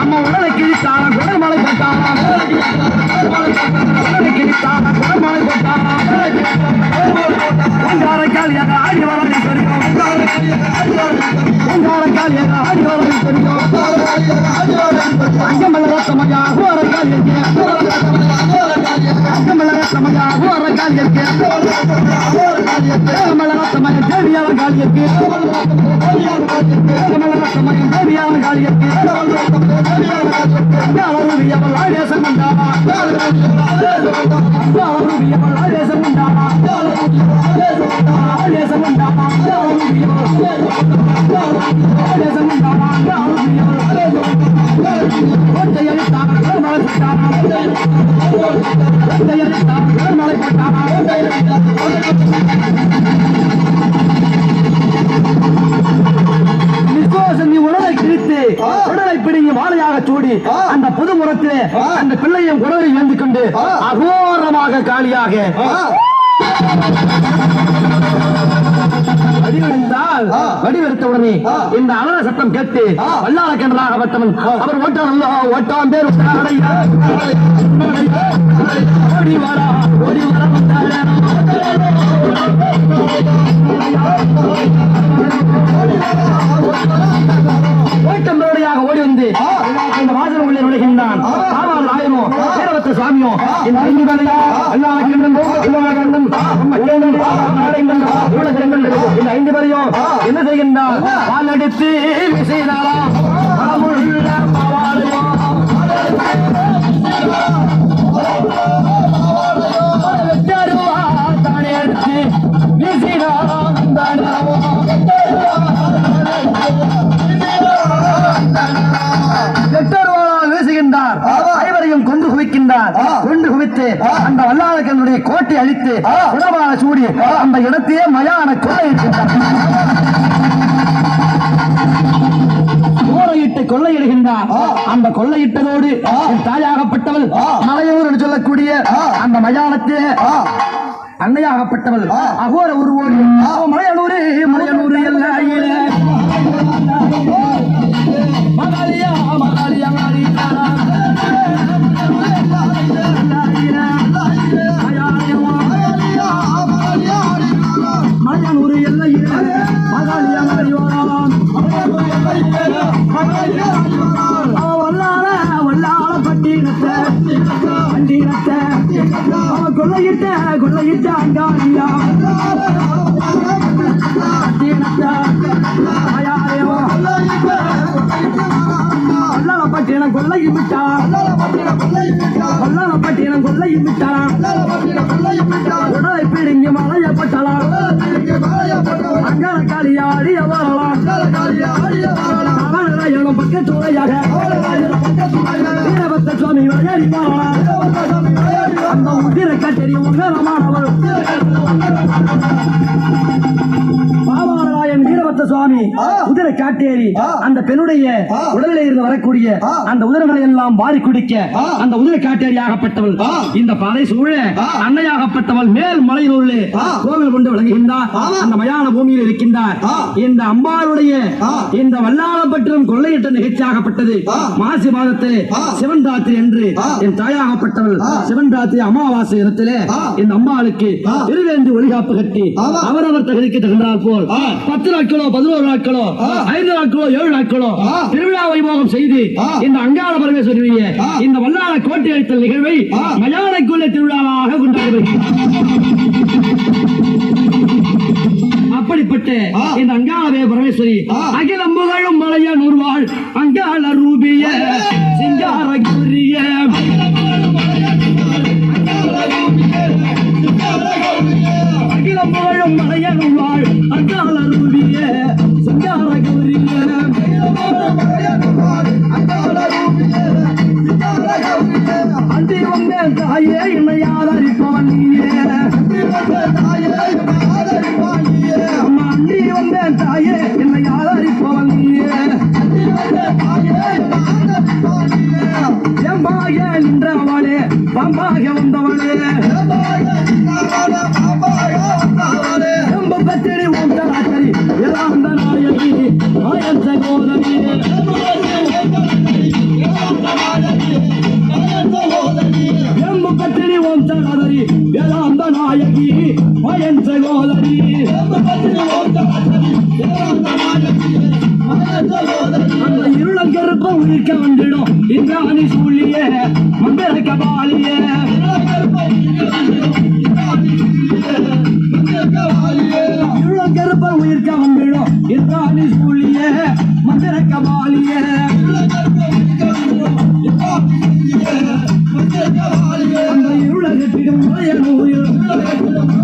அம்மா உடலை கிழித்தான குடல் மலை போட்டானா உடலை கிழித்தான குடல் போட்டானா உங்காரக்கால் எங்க ஆடி வரலை தெரியும் உங்காரக்கால் ஆடி தெரியும் அங்கமல்ல ரத்தமையா அங்கமல்ல ரத்தமையா தேவியாளர் கால் எங்கே அங்கமல்ல ரத்தமையா தேவியாளர் கால் எங்கே அவள் ஆவேசம் உண்டாமா அவள் ஆவேசம் உண்டாமா ஆவேசம் உண்டாமா ஆவேசம் உண்டாமா கோட்டை அழித்தான மலை போட்டானா பிடுங்கி மாலையாக சூடி அந்த புது முறத்திலே அந்த பிள்ளையும் குடலை ஏந்து கொண்டு அகோரமாக காலியாக வடிவெடுத்தால் வடிவெடுத்த உடனே இந்த அலற சத்தம் கேட்டு வல்லாள கிணறாக பட்டவன் அவர் ஓட்டான் ஓட்டான் பேர் அடையா. ஓடி வாடா ஓடி வர இந்த ஐந்து பேரையும் என்ன செய்கின்றான் பால் அடித்து செய்தாரா பலமுள்ள பவாலையோ கொண்டு குவித்து அந்த வல்லாளக்கனுடைய கோட்டை அழித்து உணவான சூடி அந்த இடத்தையே மயான கொள்ளையிட்டார் ஊரையிட்டு கொள்ளையிடுகின்றார். அந்த கொள்ளையிட்டதோடு தாயாகப்பட்டவள் மலையூர் என்று சொல்லக்கூடிய அந்த மயானத்திலே அன்னையாகப்பட்டவள் அகோர உருவோடு மலையனூரு மலையனூரு எல்லா அந்த உதிர கட்டறி உங்கரமானவர் வீரபத்த சுவாமி உதிரை காட்டேரி அந்த பெண்ணுடைய உடலில் இருந்து வரக்கூடிய அந்த உதிரங்களை எல்லாம் வாரி குடிக்க அந்த உதிரை காட்டேரி ஆகப்பட்டவள். இந்த பாதை சூழ அன்னையாகப்பட்டவள் மேல் மலையில் உள்ள கோவில் கொண்டு விளங்குகின்றார். அந்த மயான பூமியில் இருக்கின்றார். இந்த அம்பாளுடைய இந்த வல்லாளப்பட்டினம் கொள்ளையிட்ட நிகழ்ச்சியாகப்பட்டது. மாசி மாதத்திலே சிவன் ராத்திரி என்று என் தாயாகப்பட்டவள் சிவன் ராத்திரி அமாவாசை இடத்திலே இந்த அம்பாளுக்கு திருவேந்தி ஒளிகாப்பு கட்டி அவரவர் தகுதிக்கு தகுந்தால் போல் பத்து நாட்களோ பதினோரு நாட்களோ ஐந்து நாட்களோ ஏழு நாட்களோ திருவிழா வைபோகம் செய்து இந்த அங்காள பரமேஸ்வரிய இந்த வல்லாள கோட்டை அழித்தல் நிகழ்வை மயானைக்குள்ள திருவிழாவாக கொண்டாடுவது. அப்படிப்பட்ட இந்த அங்காளவே பரமேஸ்வரி அகிலம் புகழும் மலைய நூர்வாள் அங்காள ரூபிய சிங்காரகிரிய அகிலம் புகழும் மலைய நூர்வாள் அங்காள ரூபிய தாயே என்னை ஆதரிப்பவன் நீயே. தாயே ஆதரிப்பான் நீயே. அம்மா அண்டி வந்தேன் தாயே என்னை ஆதரிப்பவன் நீயே. எம்பாக நின்றவளே பம்பாக வந்தவளே. எம்ப பச்சடி உன் சராசரி எல்லாம் நாயகி ஆயன் சகோதரி அது காண்டிடும் இந்திராணி சூழிய மந்திர கபாலிய. கருப்ப உயிர்க்க வந்துடும் இந்திராணி சூழிய மந்திர கபாலிய. அந்த இருளகத்திடும் உயர் உயிர்